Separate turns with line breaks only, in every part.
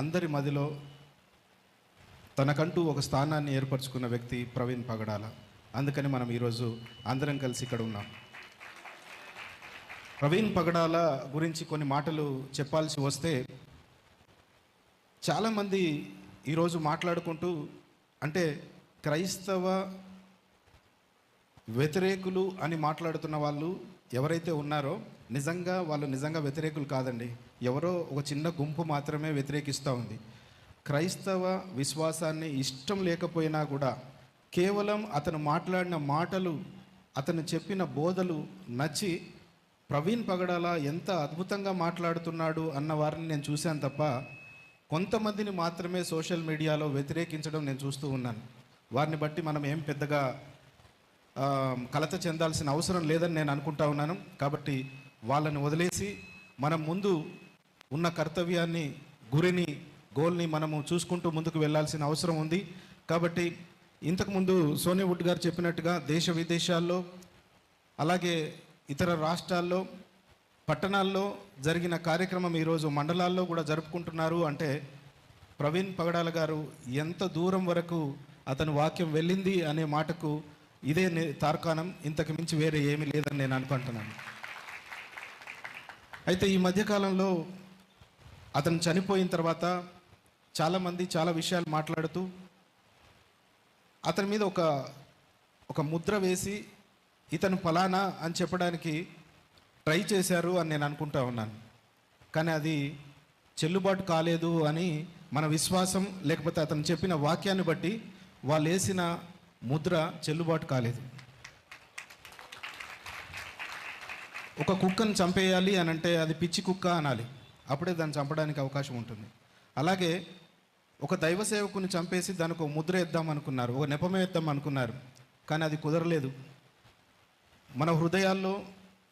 అందరి మదిలో తనకంటూ ఒక స్థానాన్ని ఏర్పరచుకున్న వ్యక్తి ప్రవీణ్ పగడాల. అందుకని మనం ఈరోజు అందరం కలిసి ఇక్కడ ఉన్నాం. ప్రవీణ్ పగడాల గురించి కొన్ని మాటలు చెప్పాల్సి వస్తే చాలామంది ఈరోజు మాట్లాడుకుంటూ అంటే క్రైస్తవ వ్యతిరేకులు అని మాట్లాడుతున్న వాళ్ళు ఎవరైతే ఉన్నారో నిజంగా వాళ్ళు నిజంగా వ్యతిరేకులు కాదండి. ఎవరో ఒక చిన్న గుంపు మాత్రమే వ్యతిరేకిస్తూ ఉంది. క్రైస్తవ విశ్వాసాన్ని ఇష్టం లేకపోయినా కూడా కేవలం అతను మాట్లాడిన మాటలు అతను చెప్పిన బోధలు నచ్చి ప్రవీణ్ పగడాల ఎంత అద్భుతంగా మాట్లాడుతున్నాడు అన్న వారిని నేను చూశాను తప్ప కొంతమందిని మాత్రమే సోషల్ మీడియాలో వ్యతిరేకించడం నేను చూస్తూ ఉన్నాను. వారిని బట్టి మనం ఏం పెద్దగా కలత చెందాల్సిన అవసరం లేదని నేను అనుకుంటా ఉన్నాను. కాబట్టి వాళ్ళని వదిలేసి మనం ముందు ఉన్న కర్తవ్యాన్ని గురిని గోల్ని మనము చూసుకుంటూ ముందుకు వెళ్ళాల్సిన అవసరం ఉంది. కాబట్టి ఇంతకుముందు సోనియా వుడ్ గారు చెప్పినట్టుగా దేశ విదేశాల్లో అలాగే ఇతర రాష్ట్రాల్లో పట్టణాల్లో జరిగిన కార్యక్రమం ఈరోజు మండలాల్లో కూడా జరుపుకుంటున్నారు అంటే ప్రవీణ్ పగడాల గారు ఎంత దూరం వరకు అతని వాక్యం వెళ్ళింది అనే మాటకు ఇదే తార్కాణం. ఇంతకు మించి వేరే ఏమీ లేదని నేను అనుకుంటున్నాను. అయితే ఈ మధ్యకాలంలో అతను చనిపోయిన తర్వాత చాలామంది చాలా విషయాలు మాట్లాడుతూ అతని మీద ఒక ఒక ముద్ర వేసి ఇతను ఫలానా అని చెప్పడానికి ట్రై చేశారు అని నేను అనుకుంటా ఉన్నాను. కానీ అది చెల్లుబాటు కాలేదు అని మన విశ్వాసం లేకపోతే అతను చెప్పిన వాక్యాన్ని బట్టి వాళ్ళు వేసిన ముద్ర చెల్లుబాటు కాలేదు. ఒక కుక్కను చంపేయాలి అని అంటే అది పిచ్చి కుక్క అనాలి. అప్పుడే దాన్ని చంపడానికి అవకాశం ఉంటుంది. అలాగే ఒక దైవ సేవకుని చంపేసి దానికి ఒక ముద్ర వేద్దాం అనుకున్నారు. ఒక నెపమే వేద్దాం అనుకున్నారు. కానీ అది కుదరలేదు. మన హృదయాల్లో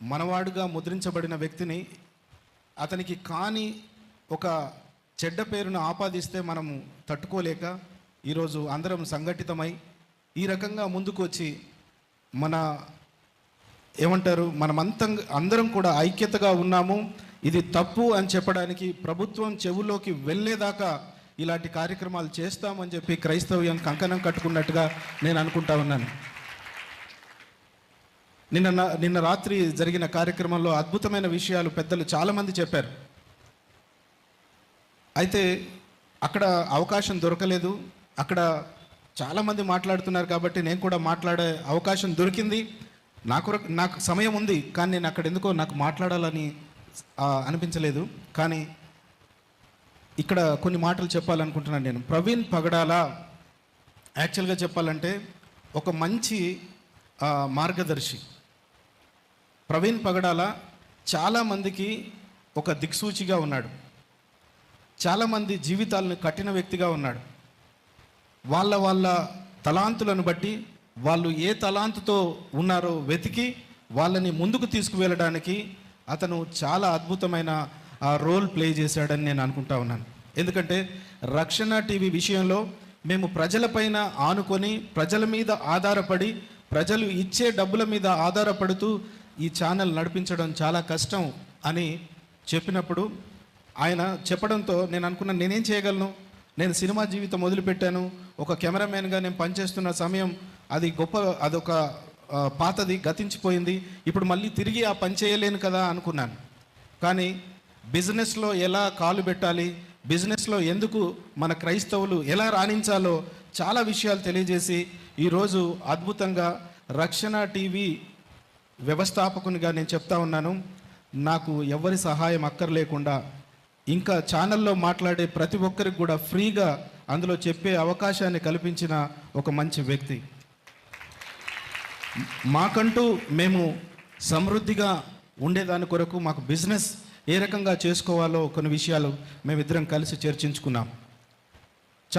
మనవాడుగా ముద్రించబడిన వ్యక్తిని అతనికి కాని ఒక చెడ్డ పేరును ఆపాదిస్తే మనము తట్టుకోలేక ఈరోజు అందరం సంఘటితమై ఈ రకంగా ముందుకు వచ్చి మన ఏమంటారు? మనమంతం అందరం కూడా ఐక్యతగా ఉన్నాము. ఇది తప్పు అని చెప్పడానికి ప్రభుత్వం చెవులోకి వెళ్ళేదాకా ఇలాంటి కార్యక్రమాలు చేస్తామని చెప్పి క్రైస్తవ్యం కంకణం కట్టుకున్నట్టుగా నేను అనుకుంటా ఉన్నాను. నిన్న నిన్న రాత్రి జరిగిన కార్యక్రమంలో అద్భుతమైన విషయాలు పెద్దలు చాలామంది చెప్పారు. అయితే అక్కడ అవకాశం దొరకలేదు. అక్కడ చాలామంది మాట్లాడుతున్నారు కాబట్టి నేను కూడా మాట్లాడే అవకాశం దొరికింది. నాకు నాకు సమయం ఉంది కానీ నేను అక్కడ ఎందుకో నాకు మాట్లాడాలని అనిపించలేదు. కానీ ఇక్కడ కొన్ని మాటలు చెప్పాలనుకుంటున్నాను నేను. ప్రవీణ్ పగడాల యాక్చువల్గా చెప్పాలంటే ఒక మంచి మార్గదర్శి. ప్రవీణ్ పగడాల చాలామందికి ఒక దిక్సూచిగా ఉన్నాడు. చాలామంది జీవితాలను కట్టిన వ్యక్తిగా ఉన్నాడు. వాళ్ళ వాళ్ళ తలాంతులను బట్టి వాళ్ళు ఏ తలాంతుతో ఉన్నారో వెతికి వాళ్ళని ముందుకు తీసుకువెళ్ళడానికి అతను చాలా అద్భుతమైన ఆ రోల్ ప్లే చేశాడని నేను అనుకుంటా ఉన్నాను. ఎందుకంటే రక్షణ టీవీ విషయంలో మేము ప్రజలపైన ఆనుకొని ప్రజల మీద ఆధారపడి ప్రజలు ఇచ్చే డబ్బుల మీద ఆధారపడుతూ ఈ ఛానల్ నడిపించడం చాలా కష్టం అని చెప్పినప్పుడు ఆయన చెప్పడంతో నేను అనుకున్నా నేనేం చేయగలను? నేను సినిమా జీవితం మొదలుపెట్టాను. ఒక కెమెరామెన్గా నేను పనిచేస్తున్న సమయం అది గొప్ప అదొక పాతది గతించిపోయింది. ఇప్పుడు మళ్ళీ తిరిగి ఆ పని చేయలేను కదా అనుకున్నాను. కానీ బిజినెస్లో ఎలా కాలు పెట్టాలి బిజినెస్లో ఎందుకు మన క్రైస్తవులు ఎలా రాణించాలో చాలా విషయాలు తెలియజేసి ఈరోజు అద్భుతంగా రక్షణ టీవీ వ్యవస్థాపకునిగా నేను చెప్తా ఉన్నాను. నాకు ఎవరి సహాయం అక్కర్లేకుండా ఇంకా ఛానల్లో మాట్లాడే ప్రతి ఒక్కరికి కూడా ఫ్రీగా అందులో చెప్పే అవకాశాన్ని కల్పించిన ఒక మంచి వ్యక్తి. మాకంటూ మేము సమృద్ధిగా ఉండేదాని కొరకు మాకు బిజినెస్ ఏ రకంగా చేసుకోవాలో కొన్ని విషయాలు మేమిద్దరం కలిసి చర్చించుకున్నాం.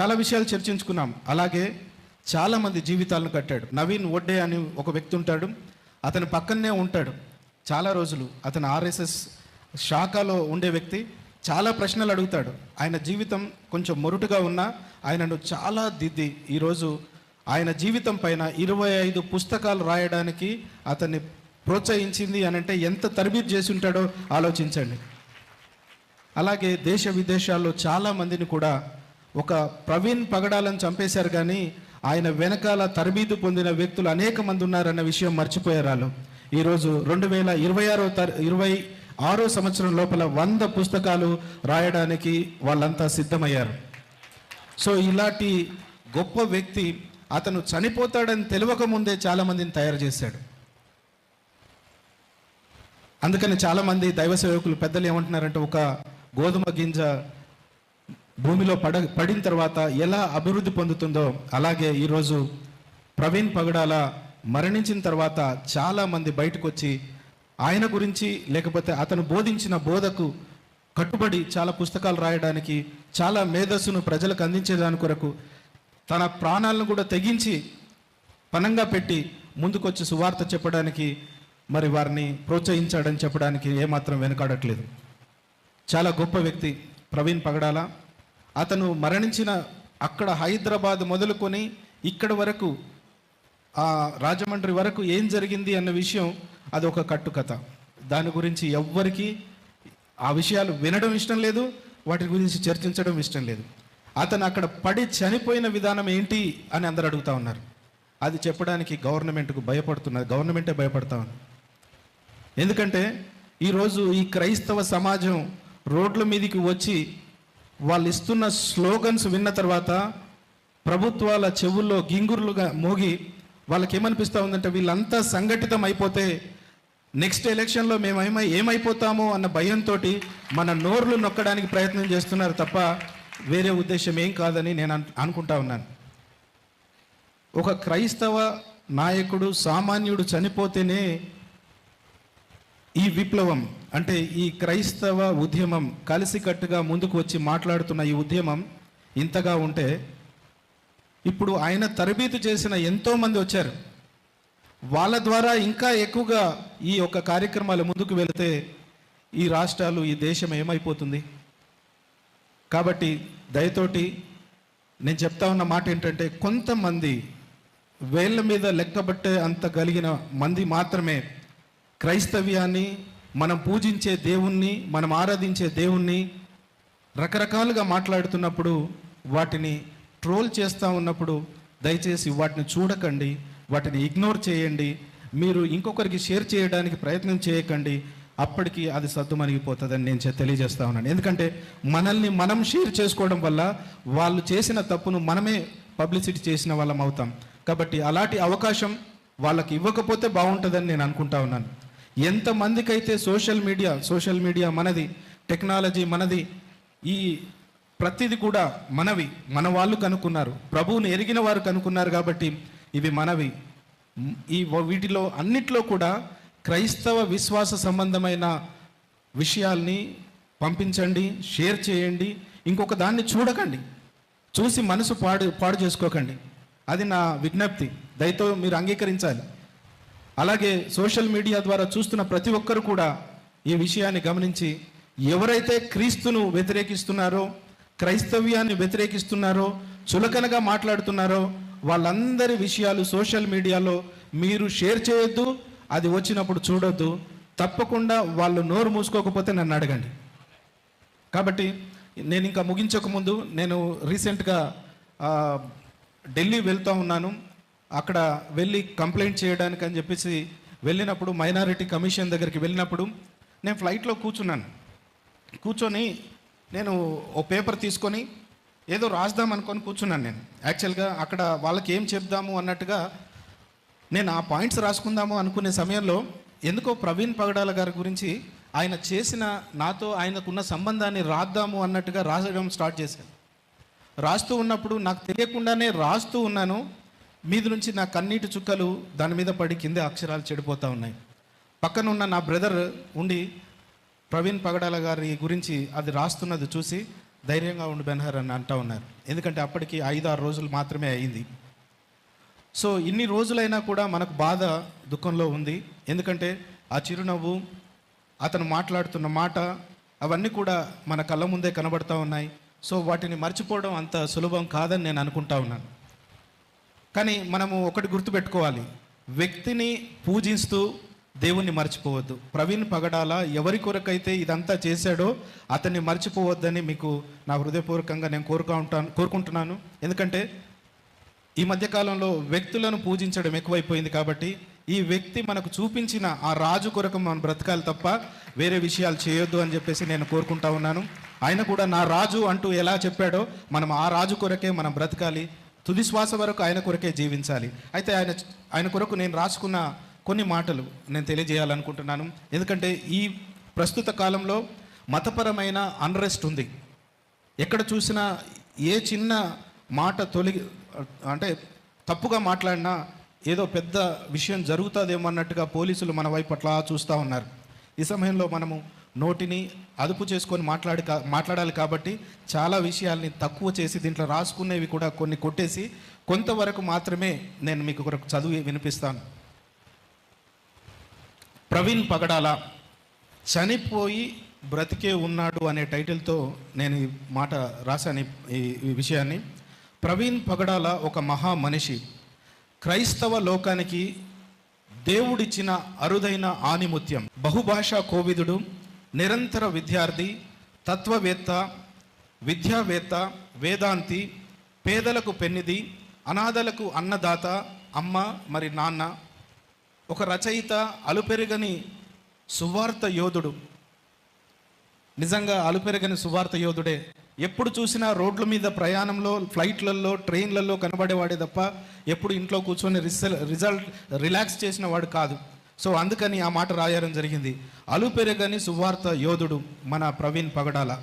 చాలా విషయాలు చర్చించుకున్నాం. అలాగే చాలామంది జీవితాలను కట్టాడు. నవీన్ ఒడ్డే అని ఒక వ్యక్తి ఉంటాడు. అతని పక్కనే ఉంటాడు. చాలా రోజులు అతను ఆర్ఎస్ఎస్ శాఖలో ఉండే వ్యక్తి. చాలా ప్రశ్నలు అడుగుతాడు. ఆయన జీవితం కొంచెం మొరుటుగా ఉన్నా ఆయనను చాలా దిద్ది. ఈరోజు ఆయన జీవితం పైన ఇరవై ఐదు పుస్తకాలు రాయడానికి అతన్ని ప్రోత్సహించింది అని అంటే ఎంత తరబీదు చేసి ఉంటాడో ఆలోచించండి. అలాగే దేశ విదేశాల్లో చాలా మందిని కూడా ఒక ప్రవీణ్ పగడాలను చంపేశారు కానీ ఆయన వెనకాల తరబీదు పొందిన వ్యక్తులు అనేక మంది ఉన్నారన్న విషయం మర్చిపోయారు వాళ్ళు. ఈరోజు రెండు వేల ఇరవై ఆరో తర ఇరవై ఆరో సంవత్సరం లోపల వంద పుస్తకాలు రాయడానికి వాళ్ళంతా సిద్ధమయ్యారు. సో ఇలాంటి గొప్ప వ్యక్తి అతను చనిపోతాడని తెలియక ముందే చాలా మందిని తయారు చేశాడు. అందుకని చాలా మంది దైవ సేవకులు పెద్దలు ఏమంటున్నారంటే ఒక గోధుమ గింజ భూమిలో పడ పడిన తర్వాత ఎలా అభివృద్ధి పొందుతుందో అలాగే ఈరోజు ప్రవీణ్ పగడాల మరణించిన తర్వాత చాలా మంది బయటకు వచ్చి ఆయన గురించి లేకపోతే అతను బోధించిన బోధకు కట్టుబడి చాలా పుస్తకాలు రాయడానికి చాలా మేధస్సును ప్రజలకు అందించేదాని కొరకు తన ప్రాణాలను కూడా తెగించి పనంగా పెట్టి ముందుకొచ్చి సువార్త చెప్పడానికి మరి వారిని ప్రోత్సహించాడని చెప్పడానికి ఏమాత్రం వెనుకాడట్లేదు. చాలా గొప్ప వ్యక్తి ప్రవీణ్ పగడాల. అతను మరణించిన అక్కడ హైదరాబాద్ మొదలుకొని ఇక్కడ వరకు ఆ రాజమండ్రి వరకు ఏం జరిగింది అన్న విషయం అది ఒక కట్టుకథ. దాని గురించి ఎవ్వరికి ఆ విషయాలు వినడం ఇష్టం లేదు వాటి గురించి చర్చించడం ఇష్టం లేదు. అతను అక్కడ పడి చనిపోయిన విధానం ఏంటి అని అందరు అడుగుతా ఉన్నారు. అది చెప్పడానికి గవర్నమెంట్కు భయపడుతున్నారు. గవర్నమెంటే భయపడతా ఉంది. ఎందుకంటే ఈరోజు ఈ క్రైస్తవ సమాజం రోడ్ల మీదకి వచ్చి వాళ్ళు ఇస్తున్న స్లోగన్స్ విన్న తర్వాత ప్రభుత్వాల చెవుల్లో గింగురులుగా మోగి వాళ్ళకి ఏమనిపిస్తూ ఉందంటే వీళ్ళంతా సంఘటితం అయిపోతే నెక్స్ట్ ఎలక్షన్లో మేము ఏమై ఏమైపోతామో అన్న భయంతో మన నోర్లు నొక్కడానికి ప్రయత్నం చేస్తున్నారు తప్ప వేరే ఉద్దేశం ఏం కాదని నేను అనుకుంటా ఉన్నాను. ఒక క్రైస్తవ నాయకుడు సామాన్యుడు చనిపోతేనే ఈ విప్లవం అంటే ఈ క్రైస్తవ ఉద్యమం కలిసికట్టుగా ముందుకు వచ్చి మాట్లాడుతున్న ఈ ఉద్యమం ఇంతగా ఉంటే ఇప్పుడు ఆయన తరబీతు చేసిన ఎంతో మంది వచ్చారు. వాళ్ళ ద్వారా ఇంకా ఎక్కువగా ఈ యొక్క కార్యక్రమాలు ముందుకు వెళితే ఈ రాష్ట్రాలు ఈ దేశం ఏమైపోతుంది? కాబట్టి దయతోటి నేను చెప్తా ఉన్న మాట ఏంటంటే కొంతమంది వేళ్ళ మీద లెక్కబట్టే అంత కలిగిన మంది మాత్రమే క్రైస్తవ్యాన్ని మనం పూజించే దేవుణ్ణి మనం ఆరాధించే దేవుణ్ణి రకరకాలుగా మాట్లాడుతున్నప్పుడు వాటిని ట్రోల్ చేస్తూ ఉన్నప్పుడు దయచేసి వాటిని చూడకండి వాటిని ఇగ్నోర్ చేయండి మీరు ఇంకొకరికి షేర్ చేయడానికి ప్రయత్నం చేయకండి అప్పటికి అది సద్దుమరిగిపోతుందని నేను తెలియజేస్తా ఉన్నాను. ఎందుకంటే మనల్ని మనం షేర్ చేసుకోవడం వల్ల వాళ్ళు చేసిన తప్పును మనమే పబ్లిసిటీ చేసిన వాళ్ళం అవుతాం. కాబట్టి అలాంటి అవకాశం వాళ్ళకి ఇవ్వకపోతే బాగుంటుందని నేను అనుకుంటా ఉన్నాను. ఎంతమందికైతే సోషల్ మీడియా సోషల్ మీడియా మనది టెక్నాలజీ మనది ఈ ప్రతిది కూడా మనవి మన వాళ్ళు కనుక్కున్నారు. ప్రభువుని ఎరిగిన వారు కనుక్కున్నారు కాబట్టి ఇవి మనవి. ఈ వీటిలో అన్నిట్లో కూడా క్రైస్తవ విశ్వాస సంబంధమైన విషయాల్ని పంపించండి షేర్ చేయండి ఇంకొక దాన్ని చూడకండి. చూసి మనసు పాడు పాడు చేసుకోకండి. అది నా విజ్ఞప్తి. దయతో మీరు అంగీకరించాలి. అలాగే సోషల్ మీడియా ద్వారా చూస్తున్న ప్రతి ఒక్కరు కూడా ఈ విషయాన్ని గమనించి ఎవరైతే క్రీస్తును వ్యతిరేకిస్తున్నారో క్రైస్తవ్యాన్ని వ్యతిరేకిస్తున్నారో చులకనగా మాట్లాడుతున్నారో వాళ్ళందరి విషయాలు సోషల్ మీడియాలో మీరు షేర్ చేయొద్దు అది వచ్చినప్పుడు చూడొద్దు. తప్పకుండా వాళ్ళు నోరు మూసుకోకపోతే నన్ను అడగండి. కాబట్టి నేను ఇంకా ముగించకముందు నేను రీసెంట్గా ఢిల్లీ వెళ్తూ ఉన్నాను. అక్కడ వెళ్ళి కంప్లైంట్ చేయడానికి అని చెప్పేసి వెళ్ళినప్పుడు మైనారిటీ కమిషన్ దగ్గరికి వెళ్ళినప్పుడు నేను ఫ్లైట్లో కూర్చున్నాను. కూర్చొని నేను ఓ పేపర్ తీసుకొని ఏదో రాద్దాం అనుకొని కూర్చున్నాను నేను. యాక్చువల్గా అక్కడ వాళ్ళకి ఏం చెప్దాము అన్నట్టుగా నేను ఆ పాయింట్స్ రాసుకుందాము అనుకునే సమయంలో ఎందుకో ప్రవీణ్ పగడాల గారి గురించి ఆయన చేసిన నాతో ఆయనకున్న సంబంధాన్ని రాద్దాము అన్నట్టుగా రాసడం స్టార్ట్ చేశాను. రాస్తూ ఉన్నప్పుడు నాకు తెలియకుండానే రాస్తూ ఉన్నాను. మీద నుంచి నా కన్నీటి చుక్కలు దాని మీద పడి కింద అక్షరాలు చెడిపోతూ ఉన్నాయి. పక్కన ఉన్న నా బ్రదర్ ఉండి ప్రవీణ్ పగడాల గారి గురించి అది రాస్తున్నది చూసి ధైర్యంగా ఉండి బెనహర్ అని అంటూ ఉన్నారు. ఎందుకంటే అప్పటికి ఐదు ఆరు రోజులు మాత్రమే అయింది. సో ఇన్ని రోజులైనా కూడా మనకు బాధ దుఃఖంలో ఉంది. ఎందుకంటే ఆ చిరునవ్వు అతను మాట్లాడుతున్న మాట అవన్నీ కూడా మన కళ్ళ ముందే కనబడతా ఉన్నాయి. సో వాటిని మర్చిపోవడం అంత సులభం కాదని నేను అనుకుంటా ఉన్నాను. కానీ మనము ఒకటి గుర్తుపెట్టుకోవాలి. వ్యక్తిని పూజిస్తూ దేవుణ్ణి మర్చిపోవద్దు. ప్రవీణ్ పగడాల ఎవరి కొరకైతే ఇదంతా చేశాడో అతన్ని మర్చిపోవద్దని మీకు నా హృదయపూర్వకంగా నేను కోరుకుంటాను కోరుకుంటున్నాను. ఎందుకంటే ఈ మధ్యకాలంలో వ్యక్తులను పూజించడం ఎక్కువైపోయింది కాబట్టి ఈ వ్యక్తి మనకు చూపించిన ఆ రాజు కొరకు మనం బ్రతకాలి తప్ప వేరే విషయాలు చేయొద్దు అని చెప్పేసి నేను కోరుకుంటా ఉన్నాను. ఆయన కూడా నా రాజు అంటూ ఎలా చెప్పాడో మనం ఆ రాజు కొరకే మనం బ్రతకాలి. తుది శ్వాస వరకు ఆయన కొరకే జీవించాలి. అయితే ఆయన ఆయన కొరకు నేను రాసుకున్న కొన్ని మాటలు నేను తెలియజేయాలనుకుంటున్నాను. ఎందుకంటే ఈ ప్రస్తుత కాలంలో మతపరమైన అన్రెస్ట్ ఉంది. ఎక్కడ చూసినా ఏ చిన్న మాట తొలగి అంటే తప్పుగా మాట్లాడినా ఏదో పెద్ద విషయం జరుగుతుందేమో అన్నట్టుగా పోలీసులు మన వైపు అట్లా చూస్తూ ఉన్నారు. ఈ సమయంలో మనము నోటిని అదుపు చేసుకొని మాట్లాడి కా- మాట్లాడాలి కాబట్టి చాలా విషయాల్ని తక్కువ చేసి దీంట్లో రాసుకునేవి కూడా కొన్ని కొట్టేసి కొంతవరకు మాత్రమే నేను మీకు ఒక చదివి వినిపిస్తాను. ప్రవీణ్ పగడాల చనిపోయి బ్రతికే ఉన్నాడు అనే టైటిల్తో నేను ఈ మాట రాశాను ఈ విషయాన్ని. ప్రవీణ్ పగడాల ఒక మహా మనిషి. క్రైస్తవ లోకానికి దేవుడిచ్చిన అరుదైన ఆనిముత్యం. బహుభాషా కోవిదుడు నిరంతర విద్యార్థి తత్వవేత్త విద్యావేత్త వేదాంతి పేదలకు పెన్నిది అనాథలకు అన్నదాత అమ్మ మరి నాన్న. ఒక రచయిత అలుపెరగని సువార్త యోధుడు. నిజంగా అలుపెరగని సువార్త యోధుడే. ఎప్పుడు చూసినా రోడ్ల మీద ప్రయాణంలో ఫ్లైట్లలో ట్రైన్లలో కనబడేవాడే తప్ప ఎప్పుడు ఇంట్లో కూర్చొని రిసల్ రిజల్ట్ రిలాక్స్ చేసిన వాడు కాదు. సో అందుకని ఆ మాట రాయడం జరిగింది. అలుపెరగని సువార్త యోధుడు మన ప్రవీణ్ పగడాల.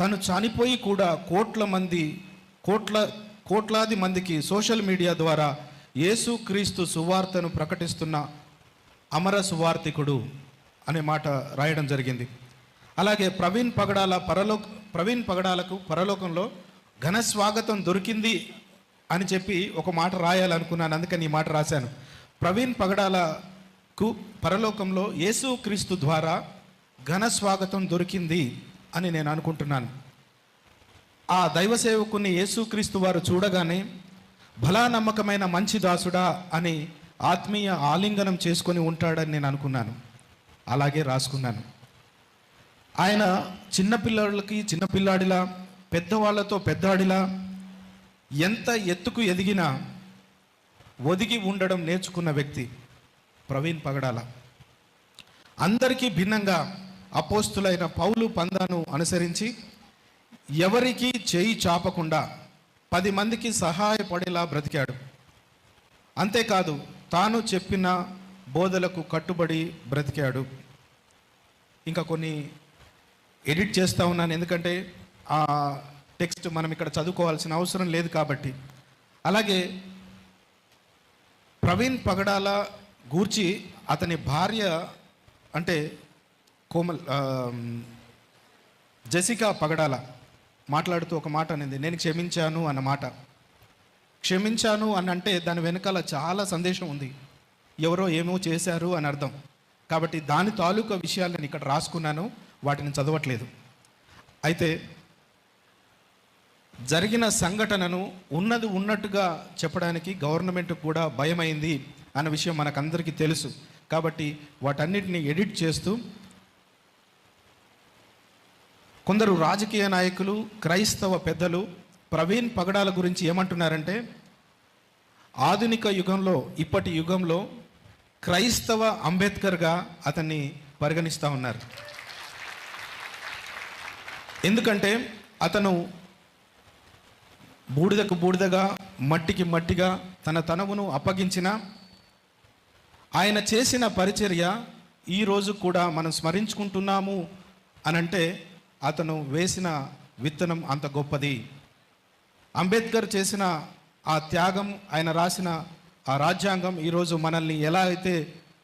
తను చనిపోయి కూడా కోట్ల మంది కోట్ల కోట్లాది మందికి సోషల్ మీడియా ద్వారా యేసు క్రీస్తు సువార్తను ప్రకటిస్తున్న అమర సువార్థికుడు అనే మాట రాయడం జరిగింది. అలాగే ప్రవీణ్ పగడాల పరలోక ప్రవీణ్ పగడాలకు పరలోకంలో ఘన స్వాగతం దొరికింది అని చెప్పి ఒక మాట రాయాలనుకున్నాను అందుకని ఈ మాట రాశాను. ప్రవీణ్ పగడాలకు పరలోకంలో యేసు క్రీస్తు ద్వారా ఘన స్వాగతం దొరికింది అని నేను అనుకుంటున్నాను. ఆ దైవ సేవకుని యేసుక్రీస్తు వారు చూడగానే భలా నమ్మకమైన మంచి దాసుడా అని ఆత్మీయ ఆలింగనం చేసుకొని ఉంటాడని నేను అనుకున్నాను. అలాగే రాసుకున్నాను. ఆయన చిన్నపిల్లలకి చిన్నపిల్లాడిలా పెద్దవాళ్ళతో పెద్దాడిలా ఎంత ఎత్తుకు ఎదిగినా ఒదిగి ఉండడం నేర్చుకున్న వ్యక్తి ప్రవీణ్ పగడాల. అందరికీ భిన్నంగా అపోస్తులైన పౌలు పందాను అనుసరించి ఎవరికి చేయి చాపకుండా పది మందికి సహాయపడేలా బ్రతికాడు. అంతేకాదు తాను చెప్పిన బోధలకు కట్టుబడి బ్రతికాడు. ఇంకా కొన్ని ఎడిట్ చేస్తూ ఉన్నాను. ఎందుకంటే ఆ టెక్స్ట్ మనం ఇక్కడ చదువుకోవాల్సిన అవసరం లేదు కాబట్టి. అలాగే ప్రవీణ్ పగడాల గూర్చి అతని భార్య అంటే కోమల్ జెసికా పగడాల మాట్లాడుతూ ఒక మాట అనేది. నేను క్షమించాను అన్న మాట. క్షమించాను అని అంటే దాని వెనకాల చాలా సందేశం ఉంది. ఎవరో ఏమో చేశారు అని అర్థం. కాబట్టి దాని తాలూకా విషయాలు నేను ఇక్కడ రాసుకున్నాను. వాటిని చదవట్లేదు. అయితే జరిగిన సంఘటనను ఉన్నది ఉన్నట్టుగా చెప్పడానికి గవర్నమెంట్ కూడా భయమైంది అన్న విషయం మనకందరికీ తెలుసు. కాబట్టి వాటన్నిటిని ఎడిట్ చేస్తూ కొందరు రాజకీయ నాయకులు క్రైస్తవ పెద్దలు ప్రవీణ్ పగడాల గురించి ఏమంటున్నారంటే ఆధునిక యుగంలో ఇప్పటి యుగంలో క్రైస్తవ అంబేద్కర్గా అతన్ని పరిగణిస్తూ ఉన్నారు. ఎందుకంటే అతను బూడిదకు బూడిదగా మట్టికి మట్టిగా తన తనవును అప్పగించిన ఆయన చేసిన పరిచర్య ఈరోజు కూడా మనం స్మరించుకుంటున్నాము అనంటే అతను వేసిన విత్తనం అంత గొప్పది. అంబేద్కర్ చేసిన ఆ త్యాగం ఆయన రాసిన ఆ రాజ్యాంగం ఈరోజు మనల్ని ఎలా అయితే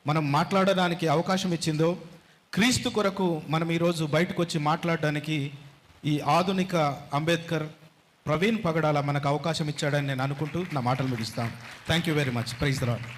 మనం మాట్లాడడానికి అవకాశం ఇచ్చిందో క్రీస్తు కొరకు మనం ఈరోజు బయటకు వచ్చి మాట్లాడడానికి ఈ ఆధునిక అంబేద్కర్ ప్రవీణ్ పగడాల మనకు అవకాశం ఇచ్చాడని నేను అనుకుంటూ నా మాటలు ముగిస్తాను. థ్యాంక్ యూ వెరీ మచ్ ప్రైజ్ రాడ్